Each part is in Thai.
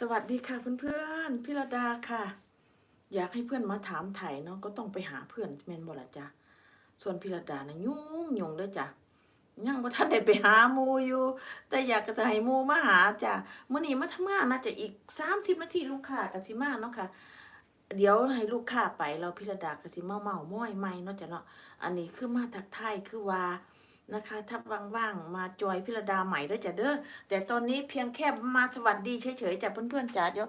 สวัสดีค่ะเพื่อนๆพี่ระดาค่ะ อยากให้เพื่อนมาถามไถ่เนาะก็ต้องไปหาเพื่อนแมนบ่ล่ะจ๊ะส่วนพี่ระดานะยุ่งยงด้อจ้ะยังบ่ทันได้ไปหาหมูอยู่ แต่อยากจะให้หมูมาหาจ้ะเมื้อนี้มาทำงานน่าจะอีก30นาทีลูกค้าก็สิมาเนาะค่ะ เดี๋ยวให้ลูกค้าไปเราพี่ระดาก็สิเมาเมาม้อยใหม่เนาะจ้ะเนาะอันนี้คือมาทักทายคือว่า นะคะถ้าว่างๆมาจอยพิรดาใหม่ด้วยจ้ะเด้อแต่ตอนนี้เพียงแค่มาสวัสดีเฉยๆจ้ะเพื่อนๆจ้ะเดี๋ยว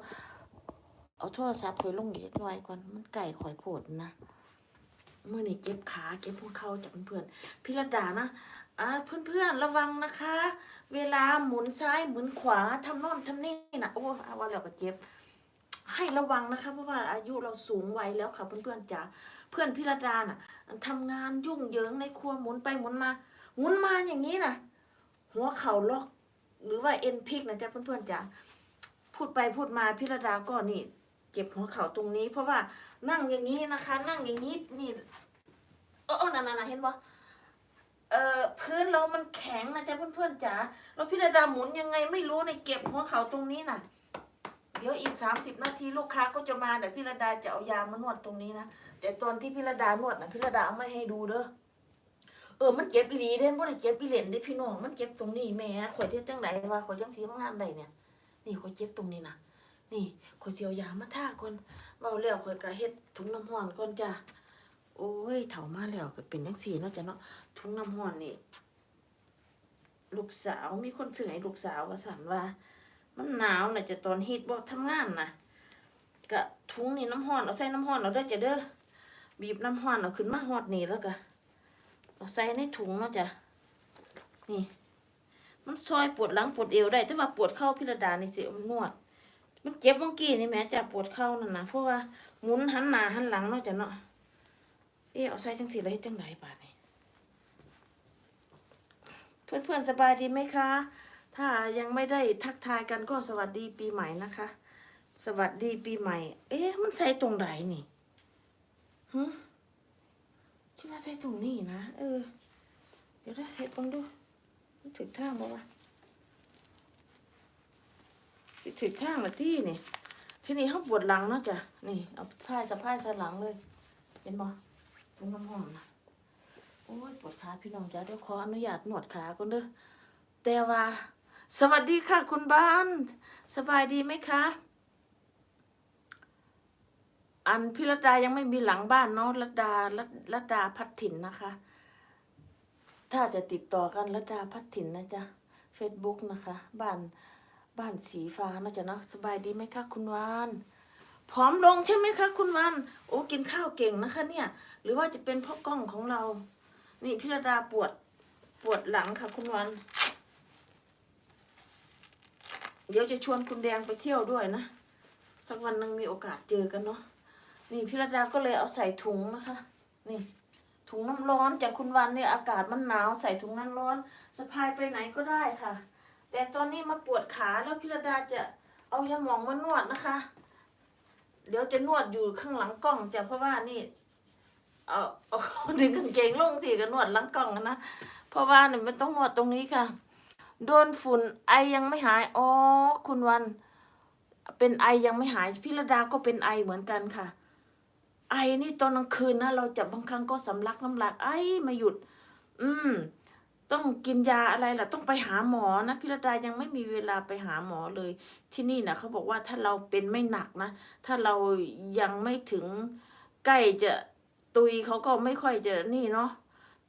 เอาโทรศัพท์คอยลงอีกหน่อยก่อนมันไก่ข่อยโผดนะเมื่อนี่เก็บขาเก็บพวกเขาจากเพื่อนๆพิรดานะอ่าเพื่อนๆระวังนะคะ เวลาหมุนซ้ายหมุนขวาทำโน่นทำนี่นะโอ้เอาว่าเราก็เจ็บ ให้ระวังนะคะ เพราะว่าอายุเราสูงวัยแล้วค่ะเพื่อนๆจ๋าเพื่อนพิรดาน่ะทำงานยุ่งเหยิงในครัวหมุนไปหมุนมา หมุนมาอย่างนี้นะหัวเข่าล็อกหรือว่าเอ็นพิกนะจ๊ะเพื่อนๆจ๋าพูดไปพูดมาพิรดาก็นี่ เจ็บหัวเข่าตรงนี้ เพราะว่านั่งอย่างนี้นะคะ นั่งอย่างนี้นี่เออนั่นๆเห็นปะเอ่อพื้นเรามันแข็งนะจ๊ะเพื่อนๆจ๋าแล้วพิรดาหมุนยังไงไม่รู้ในเก็บหัวเข่าตรงนี้น่ะเดี๋ยวอีกสามสิบนาทีลูกค้าก็จะมาแต่พิรดาจะเอายามานวดตรงนี้นะแต่ตอนที่พิรดานวดนะพิรดาเอาไม่ให้ดูเด้อ เออมันเจ็บอีหลีเด่นบ่ได้เจ็บอีเหลนเด้พี่น้องมันเจ็บตรงนี้แหม่ข่อยเฮ็ดจังไดว่าข่อยจังสิทำงานได้เนี่ย นี่ข่อยเจ็บตรงนี้นะนี่ข่อยสิเอายามาทาก่อนเว้าแล้วข่อยก็เฮ็ดถุงน้ำร้อนก่อนจ้ะโอ้ยเฒ่ามาแล้วก็เป็นจังซี่เนาะจ้ะเนาะถุงน้ำร้อนนี่ ลูกสาวมีคนซื้อให้ลูกสาวว่าสั่นว่า มันหนาวน่ะจะตอนฮีทบ่ทำงานน่ะกะถุงนี่น้ำห้อนเอาใส่น้ำห้อนเอาเด้อจ้ะเด้อบีบน้ำห้อนเอาขึ้นมาฮอดนี่แล้วก็ เอาใส่ในถุงเนาะจ้ะนี่ มันซอยปวดหลังปวดเอวได้ แต่ว่าปวดเข่าพิรดานี่สิเอานวด มันเจ็บเมื่อกี้นี่แม่จ้ะปวดเข่านั่นนะเพราะว่าหมุนหันหน้าหันหลังเนาะจ้ะเนาะเอ๊ะเอาใส่จังสีแล้วเฮ็ดจังไดบาดนี้เพื่อนๆสบายดีไหมคะ ถ้ายังไม่ได้ทักทายกันก็สวัสดีปีใหม่นะคะ สวัสดีปีใหม่ เอ๊ะมันใส่ตรงไหนนี่ฮะคิดว่าใส่ตรงนี้นะ เออ เดี๋ยวได้เห็ดบังดูมันถึงทางบ่วะสิถึงทางละที่นี่ ที่นี้เขาปวดหลังเนาะจ้ะ นี่ เอาผ้าสะพายสะหลังเลย เห็นบ่ตรงน้ำหอมนะโอ้ยปวดขาพี่น้องจ้ะเดี๋ยวขออนุญาตหนวดขาก่อนเด้อแต่ว่า สวัสดีค่ะคุณบ้าน สบายดีไหมคะ อันพิรดายังไม่มีหลังบ้านเนาะรัดดารัดรัดดาพัดถิ่นนะคะ ถ้าจะติดต่อกันรัดดาพัดถิ่นนะจ๊ะเฟซบุ๊กนะคะ บ้านบ้านสีฟ้าเนาะจ๊ะเนาะสบายดีไหมคะคุณวานผอมลงใช่ไหมคะคุณวานโอ้กินข้าวเก่งนะคะ เนี่ย หรือว่าจะเป็นพ่อกล้องของเรา นี่พิรดาปวดปวดหลังค่ะ คุณวานเดี๋ยวจะชวนคุณแดงไปเที่ยวด้วยนะ สักวันหนึ่งมีโอกาสเจอกันเนาะ นี่พิรดาก็เลยเอาใส่ถุงนะคะ นี่ ถุงน้ำร้อนจากคุณวันเนี่ยอากาศมันหนาวใส่ถุงน้ำร้อนสะพายไปไหนก็ได้ค่ะ แต่ตอนนี้มาปวดขาแล้วพิรดาจะเอายาหมองมานวดนะคะ เดี๋ยวจะนวดอยู่ข้างหลังกล้องจ้ะเพราะว่านี่เอาเอาดึงกางเกงลงสิก็นวดหลังกล้องนะเพราะว่าเนี่ยมันต้องนวดตรงนี้ค่ะ โดนฝุ่นไอยังไม่หายอ๋อคุณวัน เป็นไอยังไม่หายพิรดาก็เป็นไอเหมือนกันค่ะ ไอนี่ตอนกลางคืนนะเราจะบางครั้งก็สำลักน้ำลายไอไมาหยุด อืม ต้องกินยาอะไรล่ะ ต้องไปหาหมอนะพิรดายังไม่มีเวลาไปหาหมอเลย ที่นี่นะเขาบอกว่าถ้าเราเป็นไม่หนักนะ ถ้าเรายังไม่ถึงใกล้จะตุยเขาก็ไม่ค่อยจะนี่เนาะ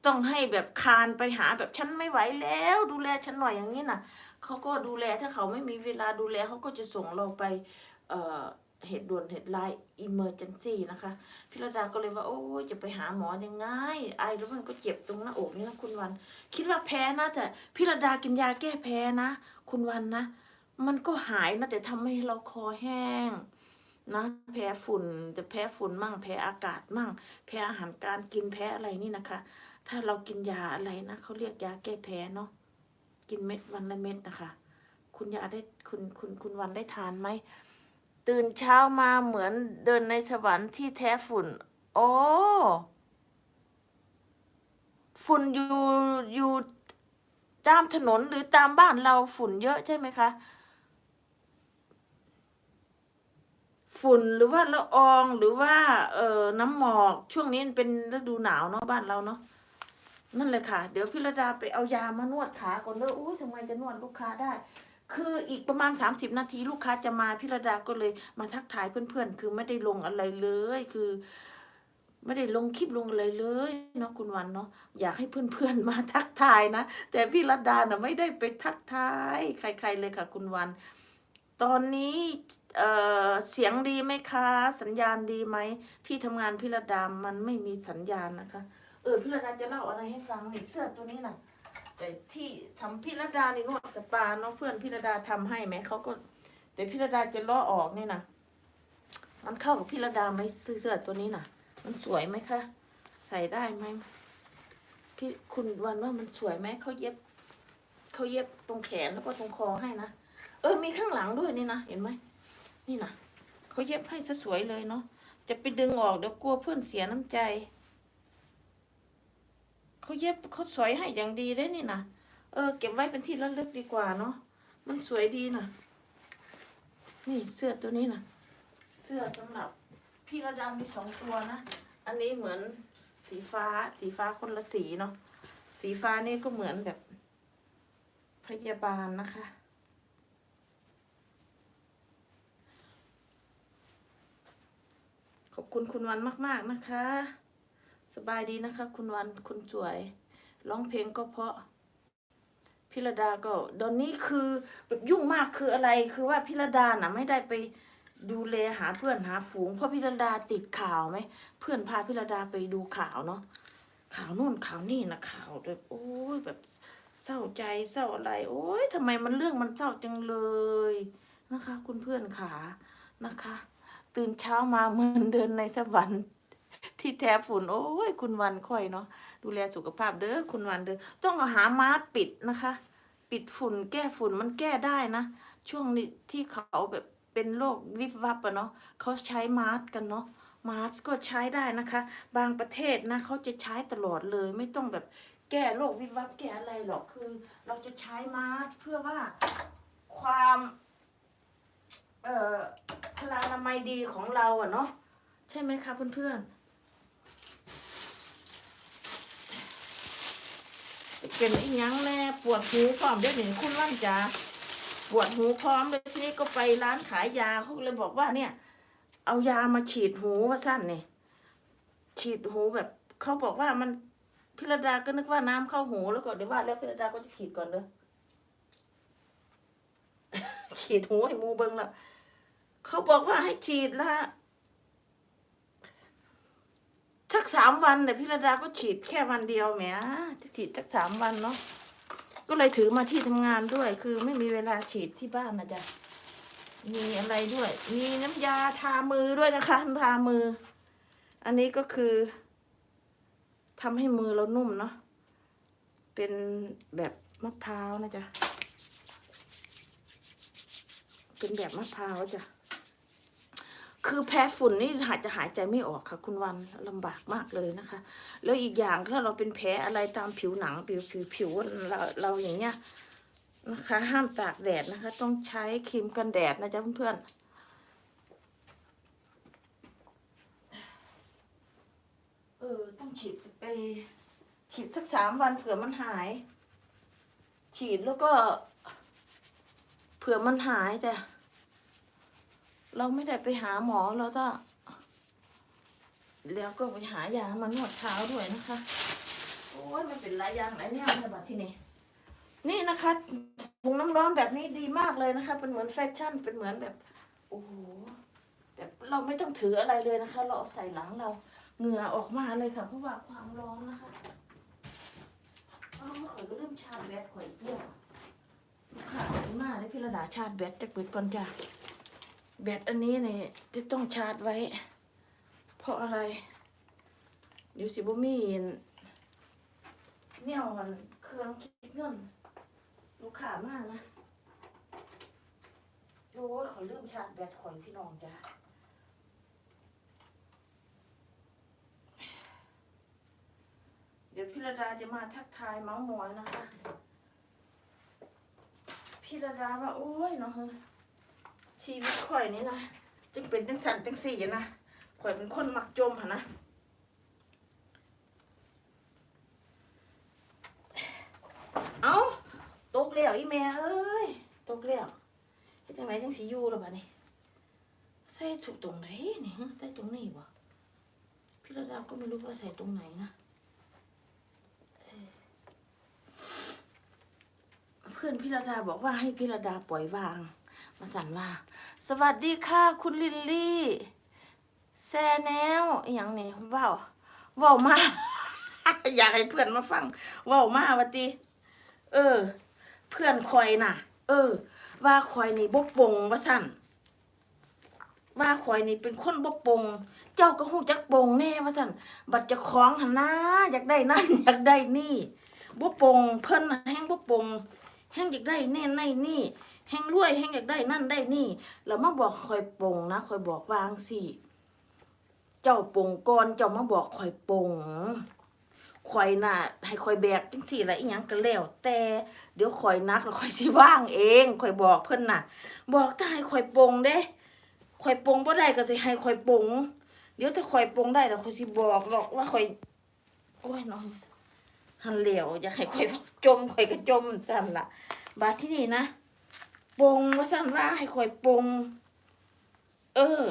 ต้องให้แบบคานไปหาแบบฉันไม่ไหวแล้ว ดูแลฉันหน่อยอย่างนี้นะเขาก็ดูแลถ้าเขาไม่มีเวลาดูแลเขาก็จะส่งเราไป เอ่อ เหตุด่วนเหตุร้าย emergency นะคะพิรดาก็เลยว่าโอ้ยจะไปหาหมอยังไงไอแล้วมันก็เจ็บตรงหน้าอกนี่นะคุณวัน คิดว่าแพ้นะแต่พิรดากินยาแก้แพ้นะ คุณวันนะ มันก็หายนะแต่ทำให้เราคอแห้งนะแพ้ฝุ่นแต่แพ้ฝุ่นมั่งแพ้อากาศมั่ง แพ้อาหารการกินแพ้อะไรนี่นะคะ ถ้าเรากินยาอะไรนะเขาเรียกยาแก้แพ้เนาะกินเม็ดวันละเม็ดนะคะ คุณยาได้คุณคุณคุณวันได้ทานไหม ตื่นเช้ามาเหมือนเดินในสวรรค์ที่แท้ฝุ่น โอ้ฝุ่นอยู่อยู่ตามถนนหรือตามบ้านเราฝุ่นเยอะใช่ไหมคะ ฝุ่นหรือว่าละอองหรือว่า เอ่อน้ำหมอกช่วงนี้เป็นฤดูหนาวเนาะบ้านเราเนาะนั่นเลยค่ะ เดี๋ยวพี่ระดาไปเอายามานวดขาก่อนเด้ออุ้ยทำไมจะนวดลูกค้าได้ คืออีกประมาณ 30 นาทีลูกค้าจะมาพี่ระดาก็เลยมาทักทายเพื่อนๆ คือไม่ได้ลงอะไรเลย คือ ไม่ได้ลงคลิปลงอะไรเลยเนาะคุณวันเนาะอยากให้เพื่อนๆมาทักทายนะ แต่พี่ระดาน่ะไม่ได้ไปทักทาย ใคร ๆเลยค่ะ คุณวัน ตอนนี้เออเสียงดีไหมคะ สัญญาณดีไหมที่ทำงานพี่ระดามันไม่มีสัญญาณนะคะ เออพี่ระดาจะเล่าอะไรให้ฟังนี่เสื้อตัวนี้น่ะ แต่ที่ทำพี่รดานี่นวดสปาเนาะเพื่อนพี่รดาทำให้ไหมเขาก็ แต่พี่รดาจะล้อออกนี่นะมันเข้ากับพี่รดาไหมเสื้อตัวนี้น่ะมันสวยไหมคะใส่ได้ไหมพี่คุณวันว่ามันสวยไหมเขาเย็บเขาเย็บตรงแขนแล้วก็ตรงคอให้นะเออมีข้างหลังด้วยนี่นะเห็นไหมนี่นะเขาเย็บให้ซะสวยเลยเนาะจะไปดึงออกเดี๋ยวกลัวเพื่อนเสียน้ำใจ เขาเย็บเขาสวยให้อย่างดีได้นี่นะเออ เก็บไว้เป็นที่ระลึกดีกว่าเนาะมันสวยดีนะนี่เสื้อตัวนี้นะเสื้อสำหรับพี่ระดามีสองตัวนะอันนี้เหมือนสีฟ้าสีฟ้าคนละสีเนาะสีฟ้านี่ก็เหมือนแบบพยาบาลนะคะ ขอบคุณคุณวันมาก ๆ นะคะ สบายดีนะคะ คุณวันคุณสวยร้องเพลงก็เพราะพิรดาก็ตอนนี้คือแบบยุ่งมากคืออะไรคือว่าพิรดาน่ะไม่ได้ไปดูแลหาเพื่อนหาฝูงเพราะพิรดาติดข่าวไหมเพื่อนพาพิรดาไปดูข่าวเนาะข่าวนู่นข่าวนี่นะข่าวแบบโอ้ยแบบเศร้าใจเศร้าอะไร โอ้ยทำไมมันเรื่องมันเศร้าจังเลยนะคะ คุณเพื่อนขานะคะ ตื่นเช้ามาเหมือนเดินในสวรรค์ ที่แท้ฝุ่นโอ้ยคุณวันค่อยเนาะดูแลสุขภาพเด้อคุณวันเด้อต้องเอาหามาสปิดนะคะ ปิดฝุ่นแก้ฝุ่นมันแก้ได้นะ ช่วงนี้ที่เขาแบบเป็นโรควิบวับอะเนาะเขาใช้มาสก์กันเนาะมาสก์ก็ใช้ได้นะคะ บางประเทศนะเขาจะใช้ตลอดเลยไม่ต้องแบบแก้โรควิบวับแก้อะไรหรอกคือ เราจะใช้มาสเพื่อว่าความเอ่อพลานามัยดีของเราอะเนาะใช่ไหมคะเพื่อนๆ เป็นอีหยังแน่ปวดหูพร้อมเด้วยหนึ่งคุณว่านจ๋าปวดหูพร้อมเลยทีนี้ก็ไปร้านขายยาเขาเลยบอกว่าเนี่ย เอายามาฉีดหูว่าสั้นเนี่ยฉีดหูแบบเขาบอกว่ามันพิรดาก็นึกว่าน้ำเข้าหูแล้วก็เดี๋ยวว่าแล้วพิรดาก็จะฉีดก่อนเลยฉีดหูให้หมูเบิงละเขาบอกว่าให้ฉีดละสั กสามวันเนี่ยพิรดาก็ฉีดแค่วันเดียวแหมจะฉีดสักสามวันเนาะก็เลยถือมาที่ทำงานด้วย คือไม่มีเวลาฉีดที่บ้านนะจ๊ะมีอะไรด้วย มีน้ำยาทามือด้วยนะคะทามือ อันนี้ก็คือทำให้มือเรานุ่มเนาะเป็นแบบมะพร้าวนะจ๊ะเป็นแบบมะพร้าวจ้ะ คือแพ้ฝุ่นนี่หายจะหายใจไม่ออกค่ะ คุณวันลำบากมากเลยนะคะ แล้วอีกอย่างถ้าเราเป็นแผลอะไรตามผิวหนังผิวผิวผิวเราเราอย่างเงี้ยนะคะ ห้ามตากแดดนะคะ ต้องใช้ครีมกันแดดนะจ๊ะเพื่อนเออต้องฉีดสเปฉีดสักสามวันเผื่อมันหาย ฉีดแล้วก็ เผื่อมันหายจ้ะ เราไม่ได้ไปหาหมอเราก็แล้วก็ไปหายามานวดเท้าด้วยนะคะ โอ้ยมันเป็นหลายอย่างหลายแนวในบัดที่นี่นี่นะคะถุงน้ำร้อนแบบนี้ดีมากเลยนะคะ เป็นเหมือนแฟชั่นเป็นเหมือนแบบโอ้โหแบบเราไม่ต้องถืออะไรเลยนะคะ เราเอาใส่หลังเราเหงื่อออกมาเลยค่ะ เพราะว่าความร้อนนะคะเอาเมื่อข่อยก็เริ่มชาร์จแบตข่อยเปรี้ยวลูกค้าสิมาเลยพี่ระดาชาร์จแบตจากเปิดก่อนจ้ะ แบตอันนี้เนี่ยจะต้องชาร์จไว้ เพราะอะไร เดี๋ยวสิบ่มีเนี่ยมันเครื่องคิดเงินลูกค้ามากนะโอ้ยขอยลืมชาร์จแบตข่อยพี่น้องจ้ะเดี๋ยวพี่ระดาจะมาทักทายเมาส์มอยนะคะ พี่ระดาว่า โอ้ยเนาะ ชีวิตข่อยนี่นะจึงเป็นจังสันจังสี่นะข่อยเป็นคนมักจมหนนะเอาตกแล้วอีแม่เอ้ยตกแล้วเฮ็ดจังไหนจังสิอยู่แล้วบัดนี้ใส่ถูกตรงไหนนี่ใส่ตรงนี้บ่พี่ระดาก็ไม่รู้ว่าใส่ตรงไหนนะเออเพื่อนพี่ระดาบอกว่าให้พี่ระดาปล่อยวาง มาสั่นว่า สวัสดีค่ะ คุณลิลลี่แซแนวอย่างนี้ว้าเว้ามา อยากให้เพื่อนมาฟังว้ามาว่าติ เออ เพื่อนคอยน่ะ เออ ว่าคอยนี่บกปงว่าสั่นว่าคอยนี่เป็นคนบกปง เจ้าก็หูจักปงแน่ว่าสั่นบัดเจะคล้าของหันนะอยากได้นั่นอยากได้นี่บกปงเพิ่นน่ะแห้งบกปงแห้งอยากได้แน่ในนี่ แห้งรวยแห้งอยากได้นั่นได้นี่แล้วมาบอกคอยปงนะคอยบอกวางสิเจ้าปงก่อนเจ้ามาบอกคอยปงข่อยน่ะ ให้ข่อยแบกจังสี่ละอีหยังก็แล้วแต่เดี๋ยวข่อยนักแล้วข่อยสิว่างเองข่อยบอกเพิ่นน่ะ บอกถ้าให้ข่อยปงเด้ข่อยปงบ่ได้ก็สิให้ข่อยปงเดี๋ยวถ้าข่อยปงได้แล้วข่อยสิบอกหรอกว่าข่อยโอ้ยน้องหันเหลวอยากให้ข่อยจมข่อยก็จมซั่นละบาดที่นี่นะ ปงว่าซั่นว่าให้ข่อยปง เออ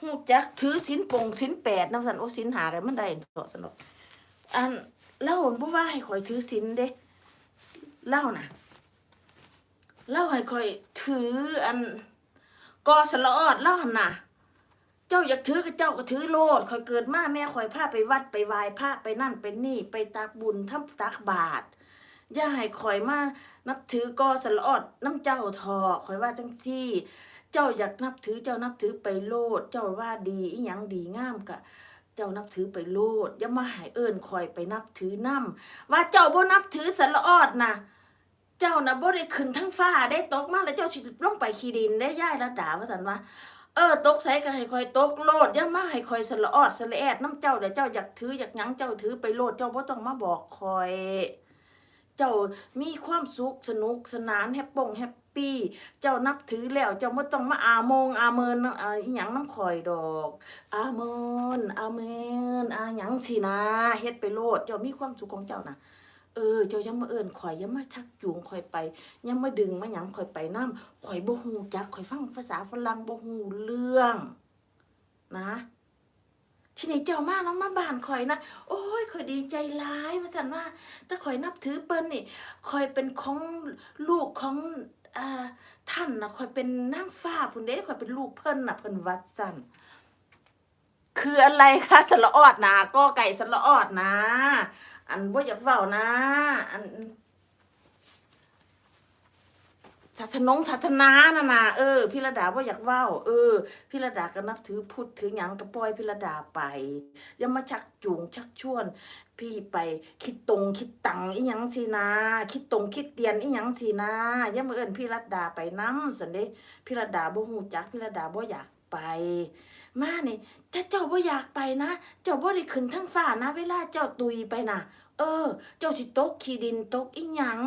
ฮู้จักถือศีลปงศีลแปดนำซั่นโอ้ศีลหากันมันได้เถาะซั่นดอกอันเล่าบ่ว่าให้ข่อยถือศีลเด้เล่านะเล่าให้ข่อยถืออันกอสลอดเล่าหันน่ะ เจ้าอยากถือก็เจ้าก็ถือโลดข่อยเกิดมาแม่ข่อยพาไปวัดไปไหว้พระไปนั่นไปนี่ ไปตักบุญทำตักบาตร อย่าให้ข่อยมานับถือกอสลออดน้ำเจ้าทอข่อยว่าจังซี่ เจ้าอยากนับถือเจ้านับถือไปโลด เจ้าว่าดีอีหยังดีงามกะเจ้านับถือไปโลดอย่ามาหายเอิ้นคอยไปนับถือน้ำว่าเจ้าบ่นับถือสันลออดนะเจ้านะบ่ได้ขึ้นทั้งฟ้าได้ตกมาแล้วเจ้าสิลงไปขีดินได้ย่ายระดาว่าสันว่าเออตกใส่ก็ให้คอยตกโลดอย่ามาให้คอยสันละออดสันละแอดน้ำเจ้าเดี๋ยวเจ้าอยากถืออยากยังเจ้าถือไปโลดเจ้าบ่ต้องมาบอกคอย เจ้ามีความสุขสนุกสนานแฮปปงแฮปปี้ เจ้านับถือแล้วเจ้าบ่ต้องมาอาโมงอาเมินอ่าหยังน้ำข่อยดอก อาเมินอาเมนอาหยังสินะเฮ็ดไปโลด เจ้ามีความสุขของเจ้านะเออเจ้ายังมาเอิ้นข่อยยังมาชักจูงข่อยไปยังมาดึงมาหยังข่อยไปน้ำข่อยบ่ฮู้จักข่อยฟังภาษาฝรั่งบ่ฮู้เรื่อง นะ ทีนี้เจ้ามาแล้วมาบ้านข่อยนะโอ้ยข่อยดีใจร้ายว่าสันว่าถ้าข่อยนับถือเปิ้นนี่ข่อยเป็นของลูกของอ่าท่านนะข่อยเป็นนางฟ้าพุ่นเด้ข่อยเป็นลูกเพิ่นนะเพิ่นวัดสั่นคืออะไรคะสละออดนะก็ไก่สละออดนะ อันบ่อยากเว้านะ อัน ศาสนงศาสนาน่ะนะเออพี่ระดาบ่าอยากว้าเออพี่ระดาก็นับถือพุทธถือหยังก็ปล่อยพี่ระดาไปอย่ามาชักจูงชักชวน พี่ไปคิดตรงคิดตังอีหยังสินะ คิดตรงคิดเตียนอีหยังสินะอย่ามาเอินพี่รัดาไปนํสันเด้พี่รัดาบ่ฮู้จักพี่รัดาบ่อยากไป มาเนี่ถ้าเจ้าบ่อยากไปนะเจ้าบ่ได้ขึ้นทั้งฟ้านะ เวลาเจ้าตุยไปนะเออ เจ้าสิตกขี้ดินตกอีหยัง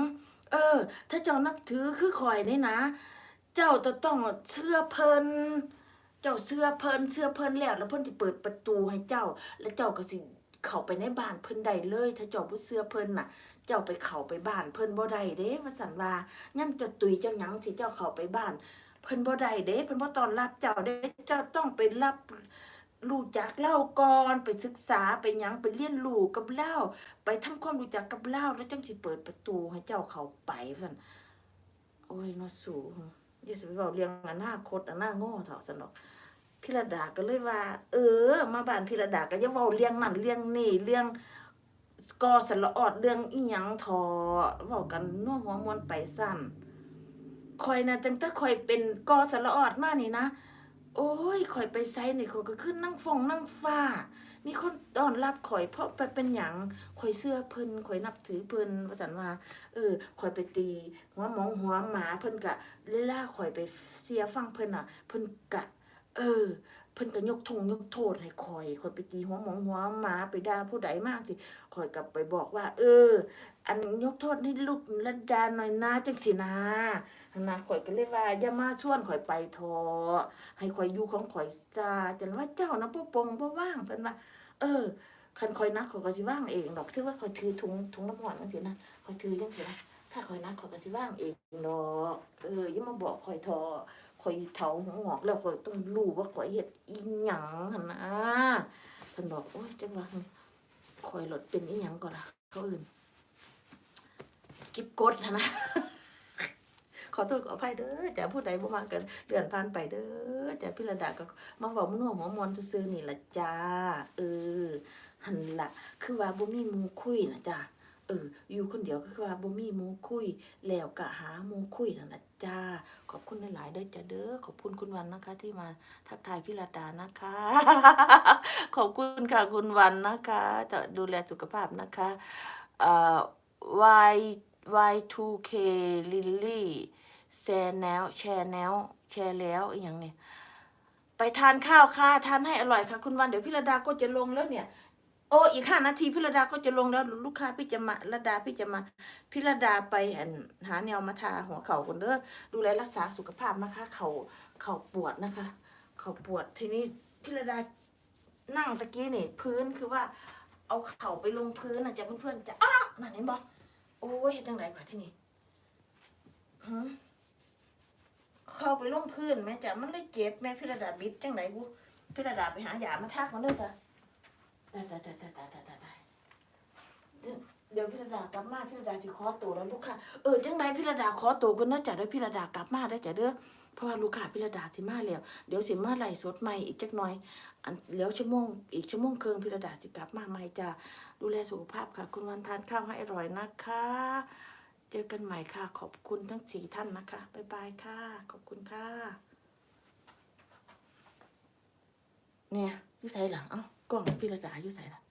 เออ ถ้าเจ้านับถือคือข่อยนี่นะ เจ้าจะต้องเชื่อเพลินเจ้าเสื้อเพิ่นเสื้อเพิ่นแล้วแล้วเพิ่นสิเปิดประตูให้เจ้า แล้วเจ้าก็สิเข้าไปในบ้านเพิ่นได้เลย ถ้าเจ้าบ่เสื้อเพิ่นน่ะ เจ้าไปเข้าไปบ้านเพิ่นบ่ได้เด้ว่าซั่นว่าย่ํเจะตุยเจ้าหยังสิเจ้าเข้าไปบ้าน เพิ่นบ่ได้เด้เพิ่นบ่ต้อนรับเจ้าเด้เจ้าต้องไปรับ รู้จักเล่าก่อนไปศึกษาไปยังไปเรียนรู้กับเล่าไปทำความรู้จักกับเล่าแล้วจังสิเปิดประตูให้เจ้าเขาไปว่าซั่นโอ้ยนาสูอย่าสิไปเว้าเรื่องอนาคตอนาโง่เถาะซั่นอกพิรดาก็เลยว่า เออ มาบ้านพิรดาก็อย่าเว้าเรื่องนั้นเรื่องนี้เรื่องกอสละออดเรื่องอีหยังทอเว้ากันนัวหัวมวนไปสั้นคอยนะตั้งแต่คอยเป็นกอสละออดมากนี่นะ โอ้ยคอยไปไซนี่เขาก็ขึ้นนั่งฟงนั่งฟ้า มีคนต้อนรับข่อยเพราะไปเป็นหยังข่อยเสื้อเพิ่นข่อยนับถือเพิ่นว่าซั่นว่า เออข่อยไปตีหัวหมองหัวหมาเพิ่นกะเวลาข่อยไปเสียฟังเพิ่นน่ะ เพิ่นกะ เออ เพิ่นก็ยกทงยกโทษให้ข่อยข่อยไปตีหัวหมองหัวหมาไปด่าผู้ใดมากสิข่อยกลับไปบอกว่า เออ อันยกโทษให้ลูกระดาหน่อยนะจังสินะ นนะข่อยก็เลยว่าอย่ามาชวนข่อยไปทอให้ข่อยอยู่ของข่อยซาจนว่าเจ้านะบ่ปงบ่ว่างเพิ่นว่า เออคันข่อยนักข่อยก็สิว่างเองดอกถือว่าข่อยถือถุงถุงน้ำหอมจังซี่นะข่อยถือจังซี่นะถ้าข่อยนักข่อยก็สิว่างเองดอกเอออย่ามาบอกข่อยทอข่อยเฒ่าหัวงอกแล้วข่อยต้องรู้ว่าข่อยเฮ็ดอีหยังหั่นนะฉันบอกโอ้ยจังว่าข่อยหลดเป็นอีหยังก่อนล่ะเขาอื่นกิบกดนะนะ ขอโทษขออภัยเด้อจ้ะผู้ใดบ่มากันเดือนผ่านไปเด้อจ้ะพี่ระดาก็มาบอกมันหัวหัวมวนซื่อนี่ละจ้าเออหันละคือว่าบ่มีมูคุยนะจ้ะเอออยู่คนเดียวก็คือว่าบ่มีมูคุย แล้วก็หามูคุยนั่นละจ้าขอบคุณหลายๆเด้อจ้ะเด้อขอบคุณคุณวันนะคะ ที่มาทักทายพี่ระดานะคะ ขอบคุณค่ะคุณวันนะคะจะดูแลสุขภาพนะคะเอ่อ Y Y2K Lily แชร์แนวแชร์แนวแชร์แล้วอย่างเนี่ยไปทานข้าวค่ะทานให้อร่อยค่ะ คุณวันเดี๋ยวพี่ระดาก็จะลงแล้วเนี่ย โอ้อีกห้านาทีพี่ระดาก็จะลงแล้วลูกค้าพี่จะมาระดาพี่จะมาพี่ระดาไปอันหาแนวมาทาหัวเข่าคนเด้อดูแลรักษาสุขภาพนะคะ เข่าเข่าปวดนะคะ เข่าปวดทีนี้พี่ระดานั่งตะกี้นี่พื้นคือว่าเอาเข่าไปลงพื้นนะจะเพื่อนๆจะอ้านั่นเห็นบ่โอ้ยเฮ็ดจังไดบาที่นี่หืม เข้าไปล่งพื้นแม่จ้ะมันเลยเจ็บแม่พิระดาบิดจังไหนบุพิระดาไปหายามาทักมันเลยจ้ะตายตายตายตายตายตายตายเดี๋ยวพิระดากลับมาพิระดาจะขอตัวแล้วลูกค้าเออจังไรพิระดาขอตัวก็น่าจะได้พิระดากลับมาได้จ้ะเด้อเพราะว่าลูกค้าพิระดาสิมาแล้วเดี๋ยวสิมาไหลสดใหม่อีกจักหน่อยอันแล้วชั่วโมงอีกชั่วโมงเครึ่งพิระดาสิกลับมาใหม่จ้ะดูแลสุขภาพค่ะ คุณวันทานข้าวให้อร่อยนะคะ เจอกันใหม่ค่ะ ขอบคุณทั้งสี่ท่านนะคะ บ๊ายบายค่ะ ขอบคุณค่ะ เนี่ยยุ่ใส่หลัง เอ้ากล้องพี่ระดายุ่ใส่ละ